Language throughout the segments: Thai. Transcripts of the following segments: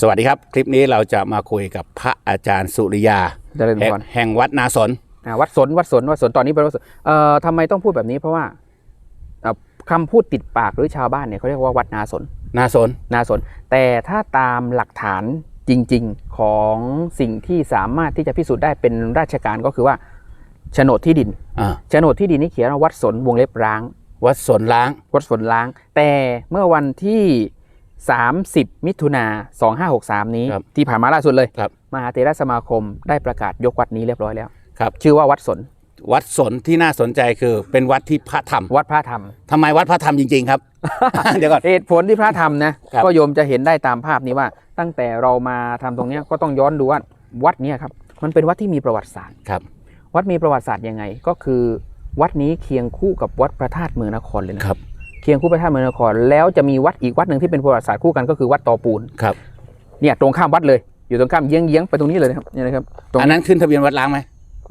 สวัสดีครับ คลิปนี้เราจะมาคุยกับพระอาจารย์สุริยาเจริญแห่งพร แห่งวัดนาสนอ่าวัดสนวัดสนวัดสนตอนนี้เป็นวัดสนเอ่อทำไมต้องพูดแบบนี้เพราะว่าเอ่อคำพูดติดปากหรือชาวบ้านเนี่ยเขาเรียกว่าวัดนาสนนาสนนาสน แต่ถ้าตามหลักฐานจริง ๆของสิ่งที่สามารถที่จะพิสูจน์ได้เป็นราชการก็คือว่าโฉนดที่ดินอ่าโฉนดที่ดินนี่เขียนว่าวัดสนวงเล็บร้าง วัดสนล้าง วัดสนล้าง แต่เมื่อวันที่ 30 มิถุนา2563 นี้ครับที่ผ่านมาล่าสุดเลยครับมหาเถรสมาคมได้ประกาศยกวัดนี้เรียบร้อยแล้วครับ ชื่อว่าวัดสน วัดสนที่น่าสนใจคือเป็นวัดที่พระธรรม วัดพระธรรมทำไมวัดพระธรรมจริง ๆ ครับเดี๋ยวก่อนเหตุผลที่พระทำนะครับก็โยมจะเห็นได้ตามภาพนี้ว่า ตั้งแต่เรามาทำตรงเนี้ยก็ต้องย้อนดูว่าวัดเนี้ครับ มันเป็นวัดที่มีประวัติศาสตร์ครับ วัดมีประวัติศาสตร์ยังไงก็คือ วัดนี้เคียงคู่กับวัดพระธาตุเมืองนครเลยนะครับ เคียงคู่พระธาตุเมืองนคร แล้วจะมีวัดอีกวัดหนึ่งที่เป็นประวัติศาสตร์คู่กันก็คือวัดตอปูนครับเนี่ยตรงข้ามวัดเลยอยู่ตรงข้ามเยื้องเยื้องๆไปตรงนี้เลยนะครับเนี่ยนะครับตรงอันนั้นขึ้นทะเบียนวัดล้างไหม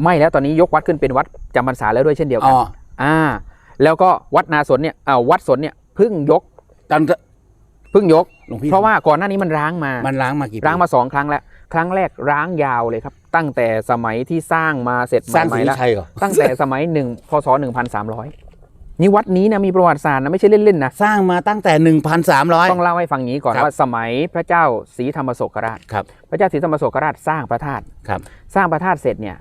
ไม่แล้วตอนนี้ยกวัดขึ้นเป็นวัดจำพรรษาแล้วด้วยเช่นเดียวอ๋กัออ่า แล้วก็วัดนาสนเนี่ยอ่าวัดสนเนี่ยเพิ่งยกตอนเพิ่งยกหลวงพี่เพราะว่าก่อนหน้านี้มันร้างมา มันล้างมากี่ปีร้างมาสองครั้งแล้ว ครั้งแรกร้างยาวเลยครับ ตั้งแต่สมัยที่สร้างมาเสร็จสร้างใหศรีม่ๆแล้วชัยเหรอตั้งแต่สมัยหนึ่งพศหนึ่งพันสามร้อย นี่วัดนี้นะมีประวัติศาสตร์นะไม่ใช่เล่นๆนะสร้างมาตั้งแต่ 1,300 ต้องเล่าให้ฟังอย่างนี้ก่อนครับ ว่าสมัยพระเจ้าศรีธรรมโศกราช ครับพระเจ้าศรีธรรมโศกราชสร้างพระธาตุครับ สร้างพระธาตุเสร็จเนี่ย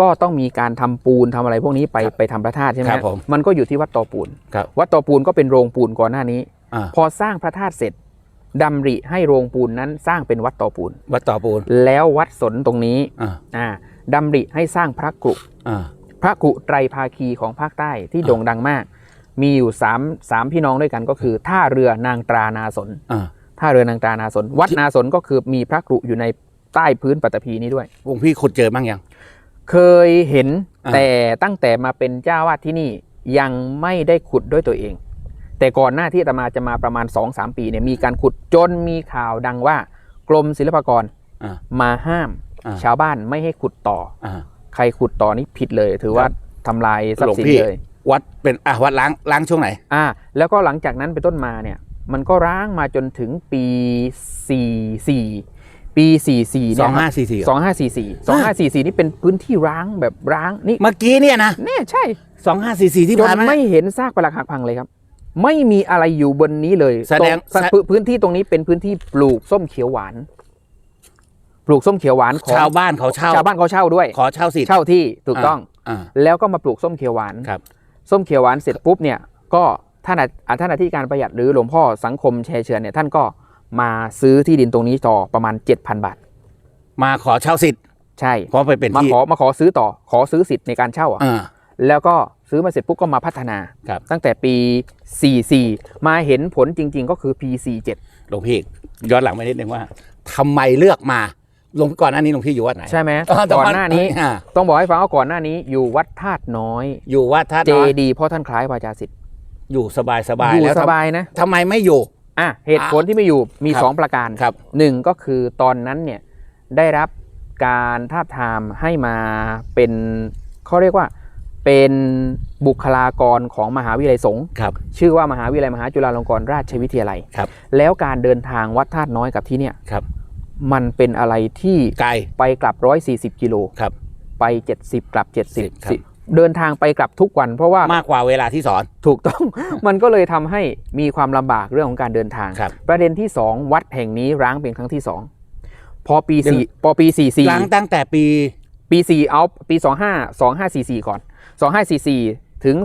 ก็ต้องมีการทำปูนทำอะไรพวกนี้ไปครับไปทำพระธาตุใช่ไหมครับผม มันก็อยู่ที่วัดตอปูน ครับวัดตอปูนก็เป็นโรงปูนก่อนหน้านี้ อ่าพอสร้างพระธาตุเสร็จดำริให้โรงปูนนั้นสร้างเป็นวัดตอปูน วัดต่อปูนแล้ววัดสนตรงนี้อ่าอ่าดำริให้สร้างพระกรุอ่า พระกรุไตรภาคีของภาคใต้ที่อ่าโด่งดังมาก มีอยู่สามสามพี่น้องด้วยกันก็คือ ท่าเรือนางตรานาสนอ่าท่าเรือนางตรานาสน วัดนาสนก็คือมีพระกรุอยู่ในใต้พื้นปัตตภีนี้ด้วยหลวงพี่ขุดเจอบ้างยัง เคยเห็นอ่าแต่ตั้งแต่มาเป็นเจ้าวาดที่นี่ยังไม่ได้ขุดด้วยตัวเอง แต่ก่อนหน้าที่อาตมาจะมาประมาณ2-3ปีเนี่ยมีการขุดจนมีข่าวดังว่ากรมศิลปากรอ่ามาห้ามอ่าชาวบ้านไม่ให้ขุดต่ออ่า ใครขุดต่อนี่ผิดเลย ถือว่าทำลายทรัพย์สินหลวงพี่เลย วัดเป็นอะวัดล้างล้างช่วงไหน อ่า แล้วก็หลังจากนั้นเป็นต้นมาเนี่ย มันก็ร้างมาจนถึงปี44ปี44สเนี่อยงคห้ารับสี่สี่2544 2544นี่เป็นพื้นที่ร้างแบบร้างนี่เมื่อกี้เนี่ยนะแน่ใช่สองห้าสี่สี่ที่จผ่านนมาไม่เห็นซากปรักหักพังเลยครับไม่มีอะไรอยู่บนนี้เลยแสดงตรงพื้นที่ตรงนี้เป็นพื้นที่ปลูกส้มเขียวหวานป ลูกส้มเขียวหวานของชาวบ้านเขาเช่าชาวบ้านเขาเช่าด้วยขอเช่าสิทธิ์เช่าที่ถูกต้องอ่าแล้วก็มาปลูกส้มเขียวหวานครับ ส้มเขียวหวานเสร็จปุ๊บเนี่ยก็ท่านอาท่านอธิการประหยัดหรือหลวงพ่อสังคมแชร์เชิญเนี่ยท่านก็มาซื้อที่ดินตรงนี้ต่อประมาณ 7,000 บาท มาขอเช่าสิทธิ์ใช่เพราะไปเป็นมาที่ขอมาขอซื้อต่อขอซื้อสิทธิ์ในการเช่าอะอ่าแล้วก็ซื้อมาเสร็จปุ๊บก็มาพัฒนาครับตั้งแต่ปี 44 มาเห็นผลจริง ๆ ก็คือปี47หลวงพี่ย้อนหลังไปนิดนึงว่าทำไมเลือกมา หลวงก่อนหน้านี้หลวงพี่อยู่วัดไหน ใช่ไหมเแต่ก่อนวัดหน้านี้ อ่า ต้องบอกให้ฟังว่าก่อนหน้านี้อยู่วัดธาตุน้อยอยู่วัดท่าเจน้อยดีย์เพราะท่านคล้ายวาจาสิทธิ์อยู่สบายสบายอยู่แล้วสทำบายนะทำไมไม่อยู่ อะเหตุผลที่ไม่อยู่มีครับ สองประการครับ หนึ่งก็คือตอนนั้นเนี่ยได้รับการทาบทามให้มาเป็นเขาเรียกว่าเป็นบุคลากรของมหาวิทยาลัยสงฆ์ครับ ชื่อว่ามหาวิทยาลัยมหาจุฬาลงกรณราชวิทยาลัย ครับ แล้วการเดินทางวัดธาตุน้อยกับที่เนี่ยครับ มันเป็นอะไรที่ไกลไปกลับ 140กิโลครับไป 70 กลับครับ70เดินทางไปกลับทุกวัน เพราะว่ามากกว่าเวลาที่สอนถูกต้อง มันก็เลยทำให้มีความลำบากเรื่องของการเดินทางครับประเด็นที่ 2 วัดแห่งนี้ร้างเป็นครั้งที่ 2 พอปีเดี๋ยวสี่พอปีล้างตั้งแต่ปี44ปี4เอาปี25 2544ก่อน2544ถึง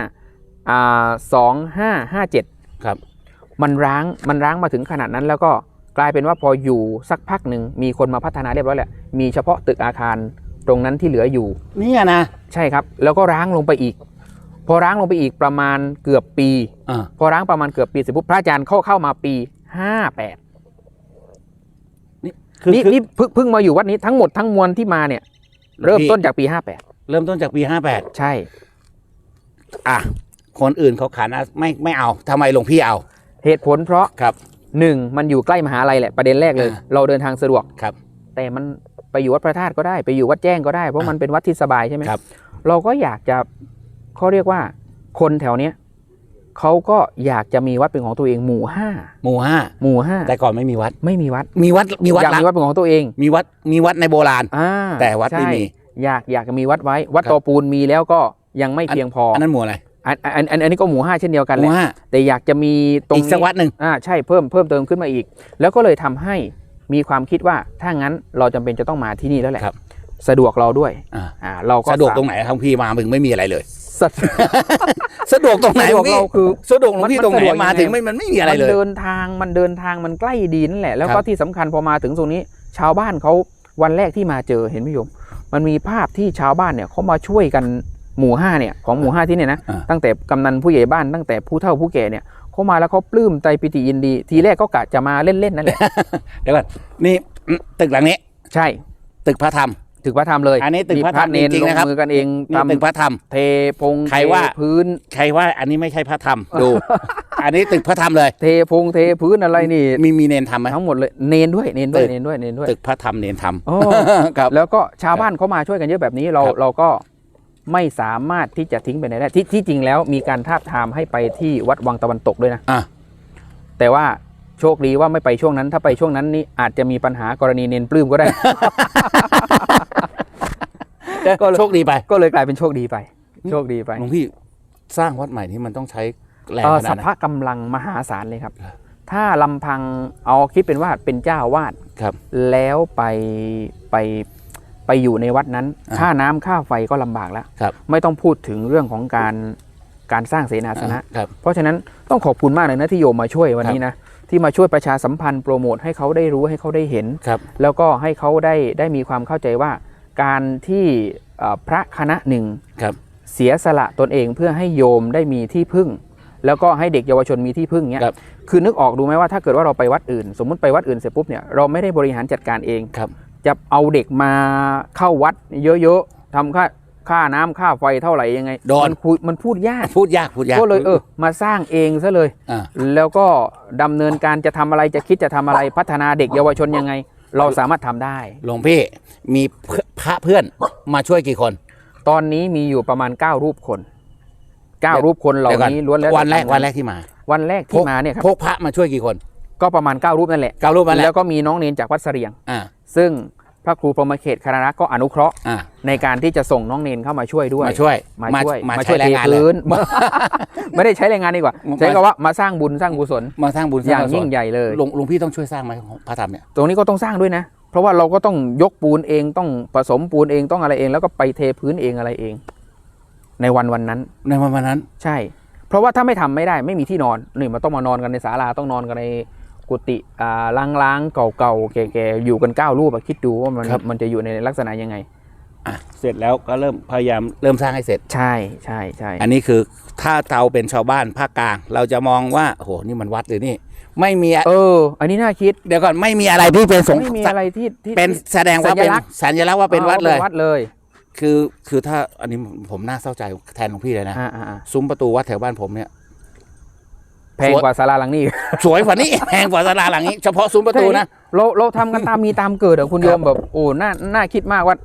25อ่า2557ครับ มันร้างมันร้างมาถึงขนาดนั้นแล้วก็ กลายเป็นว่าพออยู่สักพักหนึ่งมีคนมาพัฒนาเรียบร้อยแหละมีเฉพาะตึกอาคารตรงนั้นที่เหลืออยู่ เนี่ยนะ ใช่ครับ แล้วก็ร้างลงไปอีก พอร้างลงไปอีกประมาณเกือบปีอ่า พอร้างประมาณเกือบปีเสร็จปุ๊บพระอาจารย์เข้าเข้ามาปี58คือนี่คือนี่เพิ่งเพิ่งมาอยู่วัดนี้ทั้งหมดทั้งมวลที่มาเนี่ย เริ่มต้นจากปีเริ่มต้นจากปีห้าแปด58ใช่ อะ คนอื่นเขาขานอะไม่ไม่เอาทำไมหลวงพี่เอา เหตุผลเพราะครับ หนึ่งมันอยู่ใกล้มหาลัยแหละประเด็นแรกเลย อ่า เราเดินทางสะดวก ครับ แต่มันไปอยู่วัดพระธาตุก็ได้ไปอยู่วัดแจ้งก็ได้เพราะอะมันเป็นวัดที่สบายใช่ไหมครับ เราก็อยากจะเขาเรียกว่าคนแถวเนี้ยเขาก็อยากจะมีวัดเป็นของตัวเองหมู่ห้าหมู่ห้าหมู่ห้าแต่ก่อนไม่มีวัด ไม่มีวัดมีวัดมีวัดอยากละมีวัดเป็นของตัวเองมีวัดมีวัดในโบราณ อ่าแต่วัดไม่ใช่มี อยากอยากจะมีวัดไว้ วัดครับตอปูนมีแล้วก็ยังไม่เพียงพออันนั้นหมู่อะไร อันอันอันอันนี้ก็หมู่ห้าเช่นเดียวกันหแหมู่ละห้าแต่อยากจะมีตรงอีกสักนี้วัดหนึ่งอ่าใช่เพิ่มเพิ่มเติมขึ้นมาอีก แล้วก็เลยทำให้มีความคิดว่าถ้างั้นเราจำเป็นจะต้องมาที่นี่แล้วแหละครับสะดวกเราด้วยอ่าอ่าเราก็สะดวกสาตรงไหนครับพี่มาถึงไม่มีอะไรเลย สะสะดวกตรงไหนสะดวกพี่เราคือสะดวกของพี่มันตรงไหนสะดวกยังไงมาถึงไม่มันไม่มีอะไรมันเลยเดินทางมันเดินทางมันใกล้ดีนั่นแหละ แล้วคก็รับที่สำคัญพอมาถึงตรงนี้ ชาวบ้านเขาวันแรกที่มาเจอเห็นไหมโยม มันมีภาพที่ชาวบ้านเนี่ยเขามาช่วยกัน หมู่ห้าเนี่ยของหมู่ห้าที่เนี่ยนะอ่าตั้งแต่กำนันผู้ใหญ่บ้านตั้งแต่ผู้เฒ่าผู้แก่เนี่ยเขามาแล้วเขาปลื้มใจปิติยินดี ทีแรกก็กะจะมาเล่นๆนั่นแหละเดี๋ยวก่อนนี่อืมตึกหลังนี้ใช่ตึกพระธรรมถึกพระธรรมเลยอันนี้ตึกมีพระธรรมเนนจริงลๆงนะครับมือกันเองนี่ทำตึกพระธรรมเทพงใครว่าเทพื้นใครว่าอันนี้ไม่ใช่พระธรรมดูอันนี้ตึกพระธรรมเลย เทพงเทพื้นอะไรนี่มีมีเนนทำไหมทั้งหมดเลยเนนด้วยเนนด้วยตึกเนนด้วยเนนด้วยตึกพระธรรมเนนทโอ้ำครับแล้วก็ชาวบ้านเขามาช่วยกันเยอะแบบนี้เราครับเราก็ ไม่สามารถที่จะทิ้งไปไหนได้ที่ที่จริงแล้วมีการทาบทามให้ไปที่วัดวังตะวันตกด้วยนะอะแต่ว่าโชคดีว่าไม่ไปช่วงนั้น ถ้าไปช่วงนั้นนี่อาจจะมีปัญหากรณีเนนปลื้มก็ได้ ก็เลยโชคดีไปก็เลยกลายเป็นโชคดีไป โชคดีไปหลวงพี่สร้างวัดใหม่นี่มันต้องใช้แรงเอ่อขสันาพดไหนพะกำลังมหาศาลเลยครับครับ ถ้าลำพังเอาคิดเป็นว่าเป็นเจ้าอาวาดครับ แล้วไปไป ไปอยู่ในวัดนั้นอ่าค่าน้ำค่าไฟก็ลำบากแล้วครับไม่ต้องพูดถึงเรื่องของการการสร้างเสนาสนะครับเพราะฉะนั้นต้องขอบคุณมากเลยนะที่โยมมาช่วยวันนี้นะที่มาช่วยประชาสัมพันธ์โปรโมทให้เขาได้รู้ให้เขาได้เห็นครับแล้วก็ให้เขาได้ได้มีความเข้าใจว่า การที่เอ่อพระคณะหนึ่งครับเสียสละตนเองเพื่อให้โยมได้มีที่พึ่ง แล้วก็ให้เด็กเยาวชนมีที่พึ่งเนี้ยครับคือนึกออกดูไหมว่าถ้าเกิดว่าเราไปวัดอื่น สมมุติไปวัดอื่นเสร็จปุ๊บเนี่ยเราไม่ได้บริหารจัดการเองครับ จะเอาเด็กมาเข้าวัดเยอะๆทำค่าค่าน้ำค่าไฟเท่าไหร่ยังไงโดน มันคุยมันพูดยาก พูดยากพูดยาก ก็เลยเออมาสร้างเองซะเลย อ่า แล้วก็ดำเนินการจะทำอะไรจะคิดจะทำอะไรพัฒนาเด็กเยาวชนยังไง เราสามารถทำได้ หลวงพี่มีเพื่อพระเพื่อนมาช่วยกี่คน ตอนนี้มีอยู่ประมาณ 9 รูปคน9รูปคนเหล่าดี๋ยวก่อนี้ล้วนแล้ววันแรกต่วันแรกที่มาวันแรกที่มาเนี่ยครับพกพระมาช่วยกี่คนก็ประมาณ 9 รูปนั่นแหละ เก้ารูปมาแล้แล้ววก็มีน้องเนนจากวัดเสรียง อ่าซึ่ง พระครูพรหมเขตคณะรักษ์ก็อนุเคราะห์อ่าในการที่จะส่งน้องเนนเข้ามาช่วยด้วย มาช่วยมาช่วยมามาใช้ช่วยแรงงานเลย พื้น ไม่ได้ใช้แรงงานดีกว่า มา ใช้คำว่ามาสร้างบุญสร้างกุศลมาสร้างบุญสอร้างย่างกุศยิ่ลงใหญ่เลย หลวงหลวงพี่ต้องช่วยสร้างไหมของพระธรรมเนี่ย ตรงนี้ก็ต้องสร้างด้วยนะ เพราะว่าเราก็ต้องยกปูนเองต้องผสมปูนเองต้องอะไรเอง แล้วก็ไปเทพื้นเองอะไรเอง ในวันวันนั้น ในวันวันนั้น ใช่ เพราะว่าถ้าไม่ทำไม่ได้ไม่มีที่นอนนี่มันต้องมานอนกันในศาลาต้องนอนกันใน กุฏิอ่าล้างๆเก่าๆแก่ๆอยู่กันเก้ารูปอะคิดดูว่ามันครับมันจะอยู่ในลักษณะยังไงอะเสร็จแล้วก็เริ่มพยายามเริ่มสร้างให้เสร็จใช่ใช่ใช่อันนี้คือถ้าเราเป็นชาวบ้านภาคกลาง เราจะมองว่าโอ้โหนี่มันวัดหรือนี่ ไม่มีอะเออ อันนี้น่าคิดเดี๋ยวก่อนไม่มีอะไรที่เป็นสงไม่มีอะไรที่ที่เป็นที่แสดงว่าเป็นสัญลักษณ์สัญลักษณ์ว่าเป็นวัดเลยอาวัดเลยคือคือถ้าอันนี้ผมน่าเศร้าใจแทนของพี่เลยนะอ่าอ่าอ่าซุ้มประตูวัดแถวบ้านผมเนี่ย แพงกว่าศาลาหลังนี้ สวยกว่านี้แพงกว่าศาลาหลังนี้ เฉพาะซุ้มประตูนะเราเราทำกันตามมีตามเกิดอะคุณโยมแบบโอ้น่าน่าคิดมากว่า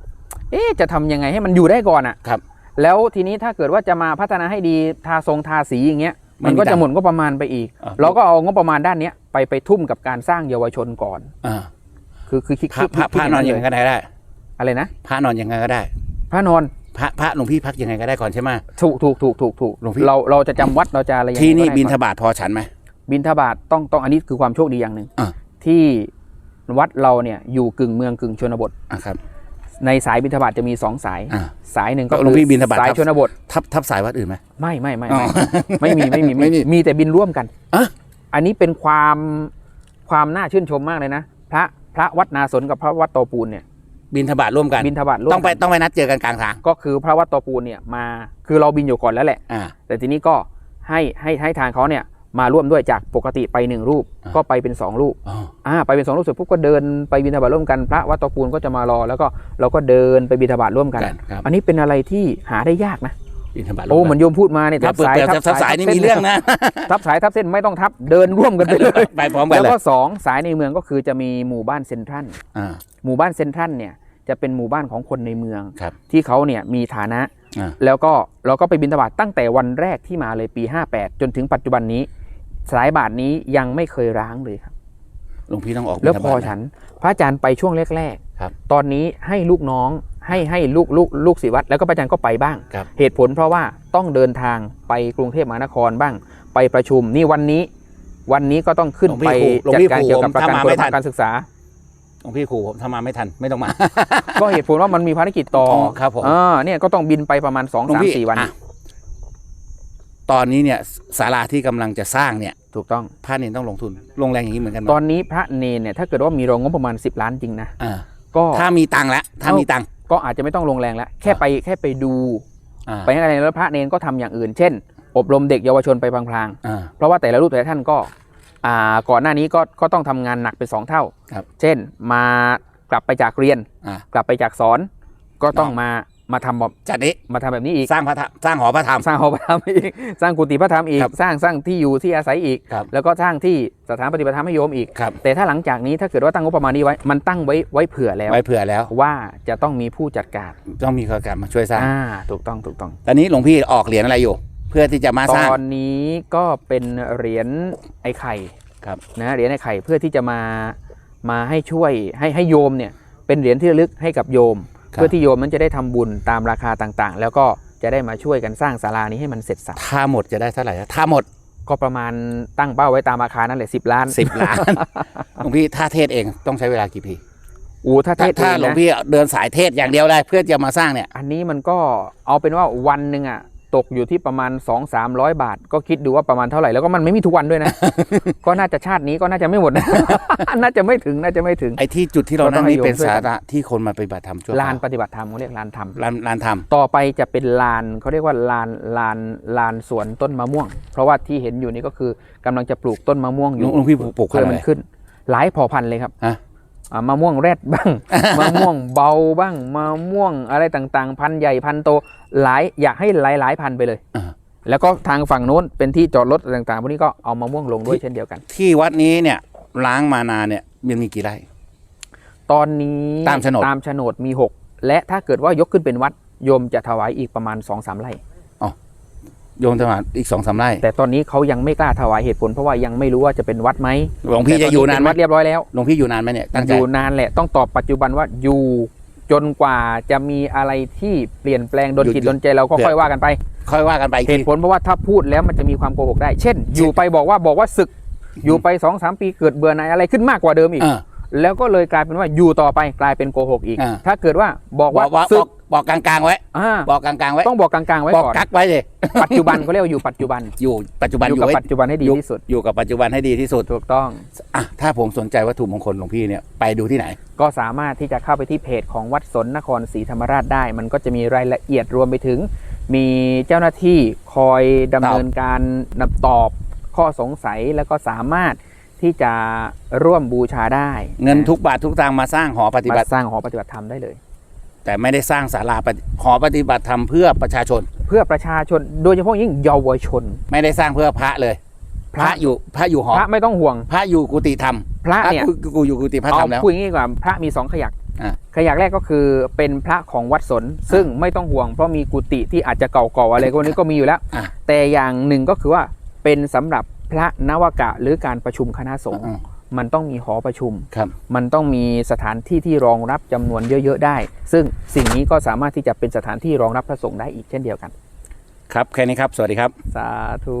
เอ๊ะจะทำยังไงให้มันอยู่ได้ก่อนอะครับ แล้วทีนี้ถ้าเกิดว่าจะมาพัฒนาให้ดีทาทรงทาสีอย่างเงี้ยไม่มันมีก็ตัจะงค์หมดก็ประมาณไปอีกอ่าเราก็เอางบประมาณด้านเนี้ยไปไปทุ่มกับการสร้างเยาวชนก่อนอ่าคือคือคิดพระคิดพระพคิดระนอนยังไงเลก็ได้ได้ อะไรนะพระนอนยังไงก็ได้ พระนอน พระพระหลวงพี่พักยังไงก็ได้ก่อนใช่ไหม ถูกถูกถูกถูกถูกหลวงพี่ เราเราจะจำวัดเราจะอะไรยังไงที่นี่ก็ได้บินทก่อบาทพอฉันไหม บินทบาทต้องต้องอันนี้คือความโชคดีอย่างหนึ่งอ่าที่วัดเราเนี่ยอยู่กึ่งเมืองกึ่งชนบท อะครับ ในสายบิณฑบาตจะมีสองสาย อ่าสายหนึ่งก็หลวงพี่บิณฑบาตสายครับ ชนบท ทับทับสายวัดอื่นไหม ไม่ไม่ไม่อ๋อไม่ไม่มีไม่มีไม่มีมีแต่บินร่วมกันอะ อันนี้เป็นความความน่าชื่นชมมากเลยนะ พระพระวัดนาสนกับพระวัดโตอปูนเนี่ย บินทบาทร่วมกันบินทบาทร่วมต้องไปกันต้องไปนัดเจอกันกลางทางก็คือพระวัดโตอปูนเนี่ยมาคือเราบินอยู่ก่อนแล้วแหละอ่าแต่ทีนี้ก็ให้ให้ให้ทางเขาเนี่ยมาร่วมด้วยจากปกติไปหนึ่งรูปอ่าก็ไปเป็นสองรูปอ๋ออ่าไปเป็นสองรูปเสร็จปุ๊บก็เดินไปบิณฑบาตร่วมกันพระวัดโตอปูนก็จะมารอ แล้วก็เราก็เดินไปบิณฑบาตร่วมกันกันครับอันนี้เป็นอะไรที่หาได้ยากนะ บินทบาทร่โอ้วมเหมือนโยมพูดมาเนี่ยถ้าเปิดเปิดทับสายนี่มีเรื่องนะทับสายทับเส้นไม่ต้องทับเดินร่วมกันไปเลยไปพร้อมกันแล้วเลยก็สองสายในเมืองก็คือจะมีหมู่บ้านเซ็นทรัลอ่าหมู่บ้านเซ็นทรัลเนี่ยจะเป็นหมู่บ้านของคนในเมืองครับที่เขาเนี่ยมีฐานะอ่าแล้วก็เราก็ไปบินทบาทตั้งแต่วันแรกที่มาเลยปี 58 จนถึงปัจจุบันนี้ สายบาทนี้ยังไม่เคยร้างเลยครับหลวงพี่ต้องออกแล้วบิณฑพอบาตะฉัน พระอาจารย์ไปช่วงแรกครับๆตอนนี้ให้ลูกน้อง ให้ให้ลูกลูกลูกศิวัตรแล้วก็พระอาจารย์ก็ไปบ้าง ครับเหตุผลเพราะว่าต้องเดินทางไปกรุงเทพมหานครบ้าง ไปประชุมนี่วันนี้ วันนี้ก็ต้องขึ้นหลวงพี่ไปครูหลวงจัดพี่การครูเกี่ยวกับประกันผมทำมาคุณไม่ทัภาพน การศึกษา หลวงพี่ขู่ผมทำมาไม่ทันไม่ต้องมา ก็เหตุผลว่ามันมีภารกิจต่ออ๋อครับผม อ่าเนี่ยก็ต้องบินไปประมาณ2อหลวงสามพี่สี่วัน อะตอนนี้เนี่ยศาลาที่กำลังจะสร้างเนี่ยถูกต้อง พระเนนต้องลงทุนลงแรงอย่างนี้เหมือนกันไหมตอนนี้พระเนนเนี่ยถ้าเกิดว่ามีโรงงบประมาณ 10 ล้านจริงนะ อ่าก็ถ้ามีตังค์แล้วถ้ามีตังค์ ก็อาจจะไม่ต้องลงแรงแล้วแค่ไปแค่ไปดู อ่าไปให้อะไรแล้วพระเนนก็ทำอย่างอื่น เช่น อบรมเด็กเยาวชนไปพลางอ่า ๆเพราะว่าแต่ละรูปแต่ละท่านก็อ่าก่อนหน้านี้ก็ก็ต้องทำงานหนักเป็นสองเท่า ครับ เช่นมากลับไปจากเรียน อ่า กลับไปจากสอนก็ต้องมา มาทำแบบจัดนี้มาทำแบบนี้อีกสร้างพระธรรมสร้างหอพระธรรม สร้างหอพระธรรมอีกสร้างกุฏิพระธรรมอีก ครับสร้างสร้างที่อยู่ที่อาศัยอีก ครับ แล้วก็สร้างที่สถานปฏิบัติธรรมให้โยมอีก ครับ แต่ถ้าหลังจากนี้ถ้าเกิดว่าตั้งงบประมาณนี้ไว้มันตั้งไว้ไว้เผื่อแล้ว ไว้เผื่อแล้ว ว่าจะต้องมีผู้จัดการต้องมีการมาช่วยสร้าง อ่าถูกต้องถูกต้อง ตอนนี้หลวงพี่ออกเหรียญอะไรอยู่ เพื่อที่จะมาตสร้างอนนี้ก็เป็นเหรียญไอ้ไข่ครับนะเหรียญไอ้ไข่เพื่อที่จะมามาให้ช่วยให้ให้โยมเนี่ยเป็นเหรียญที่ระลึกให้กับโยมครับ เพื่อที่โยมนั้นจะได้ทำบุญตามราคาต่างๆ แล้วก็จะได้มาช่วยกันสร้างศาลานี้ให้มันเสร็จสับถ้าหมดจะได้เท่าไหร่ถ้าหมดก็ประมาณตั้งเป้าไว้ตามราคานั่นแหละสิบล้านสิบล้านหลวงพี่ถ้าเทศเองต้องใช้เวลากี่ปีอูถ้าเทถ้าศถ้าเองหลวงนะพี่เดินสายเทศอย่างเดียวเลยเพื่อจะมาสร้างเนี่ย อันนี้มันก็เอาเป็นว่าวันหนึ่งอะ ตกอยู่ที่ประมาณ 2 3 0 0 บาท ก็คิดดูว่าประมาณเท่าไหร่แล้วก็มันไม่มีทุกวันด้วยนะ ก็น่าจะชาตินี้ก็น่าจะไม่หมดนะน่าจะไม่ถึงน่าจะไม่ถึงไอ้ที่จุดที่เรานั่งนี่ก็ต้องให้โยมเป็นช่วยสากันระที่คนมาปฏิบัติธรรมชั่วครวลานปฏิบัติธรรมเขาเรียกลานธรรมลานลานธรรมต่อไปจะเป็นลานเขาเรียกว่าลานลานลานสวนต้นมะม่วง เพราะว่าที่เห็นอยู่นี่ก็คือกำลังจะปลูกต้นมะม่วงอหลวยู่งหลวงพี่ปลูกปลูกพันเพื่อธุ์อะมัไรนขึ้น หลายพอพันธุ์เลยครับฮะอ่า มะม่วงแรดบ้าง มะม่วงเบาบ้างมะม่วงอะไรต่างๆ พันธุ์ใหญ่พันธุ์โตหลายอยากให้หลายหลายๆพันธุ์ไปเลยอ่าแล้วก็ทางฝั่งโน้นเป็นที่จอดรถอะไรต่างๆพวกนี้ก็เอามะม่วงลงด้วยเช่นเดียวกัน ที่วัดนี้เนี่ยล้างมานานเนี่ยมันมีกี่ไร่ตอนนี้ตามโฉนดตามโฉนดมี6และถ้าเกิดว่ายกขึ้นเป็นวัดโยมจะถวายอีกประมาณ2อสไร่ โยมธรรมอีกสองสามไร่แต่ตอนนี้เขายังไม่กล้าถวายเหตุผลเพราะว่ายังไม่รู้ว่าจะเป็นวัดไหมหลวงพี่จะอยู่นานไหมแต่ตเป็วัดเรียบร้อยแล้วหลวงพี่อยู่นานไหมเนี่ยตั้งใจอยู่นานแหละต้องตอบปัจจุบันว่าอยู่จนกว่าจะมีอะไรที่เปลี่ยนแปลงโดนจิตโดนใจเราก็ค่อยว่ากันไป ค่อยว่ากันไปอีกเหทีตุผลเพราะว่าถ้าพูดแล้วมันจะมีความโกหกได้ เช่น อยู่ไปบอกว่าบอกว่าศึก อยู่ไป2อสปีเกิดเบื่อหน่ายอะไรขึ้นมากกว่าเดิมอีกเออ แล้วก็เลยกลายเป็นว่าอยู่ต่อไปกลายเป็นโกหกอีก อ่า ถ้าเกิดว่าบอกบว่าอกว่าศึบอกกบอกกลางๆไว้ อ่าบอกกลางๆไว้ต้องบอกกลางๆไว้บอกก่อนกักไว้เลยปัจจุบันเขาเรียกว่าอยู่ปัจจุบันอยู่ปัจจุบันออยู่ยู่กับไว้ปัจจุบันให้ดีที่สุดอยู่กับปัจจุบันให้ดีที่สุดถูกต้อง อะถ้าผมสนใจวัตถุมงคลหลวงพี่เนี่ยไปดูที่ไหน ก็สามารถที่จะเข้าไปที่เพจของวัดสนนครศรีธรรมราชได้ มันก็จะมีรายละเอียดรวมไปถึง มีเจ้าหน้าที่คอยดำเนินการนำตอบข้อสงสัยแล้วก็สามารถ ที่จะร่วมบูชาได้เงินทุกบาททุกตังค์มาสร้างหอปฏิบัมาติสร้างหอปฏิบัติธรรมได้เลย แต่ไม่ได้สร้างศาลาปฏิหอปฏิบัติธรรมเพื่อประชาชน เพื่อประชาชน โดยเฉพาะยิ่งเยาวชน ไม่ได้สร้างเพื่อพระเลย พระอยู่พระอยู่หอพระไม่ต้องห่วง พระอยู่กุฏิธรรม พระพระเนี่ยกูกูอยู่กุฏิพระธรเอารมแล้วพูดอย่างนี้ดีกว่าพระมีสองขยักอะขยักแรกก็คือเป็นพระของวัดสน ซึ่งไม่ต้องห่วงเพราะมีกุฏิที่อาจจะเก่าๆอะไรพวกนี้ก็มีอยู่แล้วอะแต่อย่างหนึ่งก็คือว่าเป็นสำหรับ พระนวกะหรือการประชุมคณะสงฆ์อืมมันต้องมีหอประชุมครับมันต้องมีสถานที่ที่รองรับจำนวนเยอะ ๆ ได้ ซึ่งสิ่งนี้ก็สามารถที่จะเป็นสถานที่รองรับพระสงฆ์ได้อีกเช่นเดียวกัน ครับ แค่นี้ครับ สวัสดีครับ สาธุ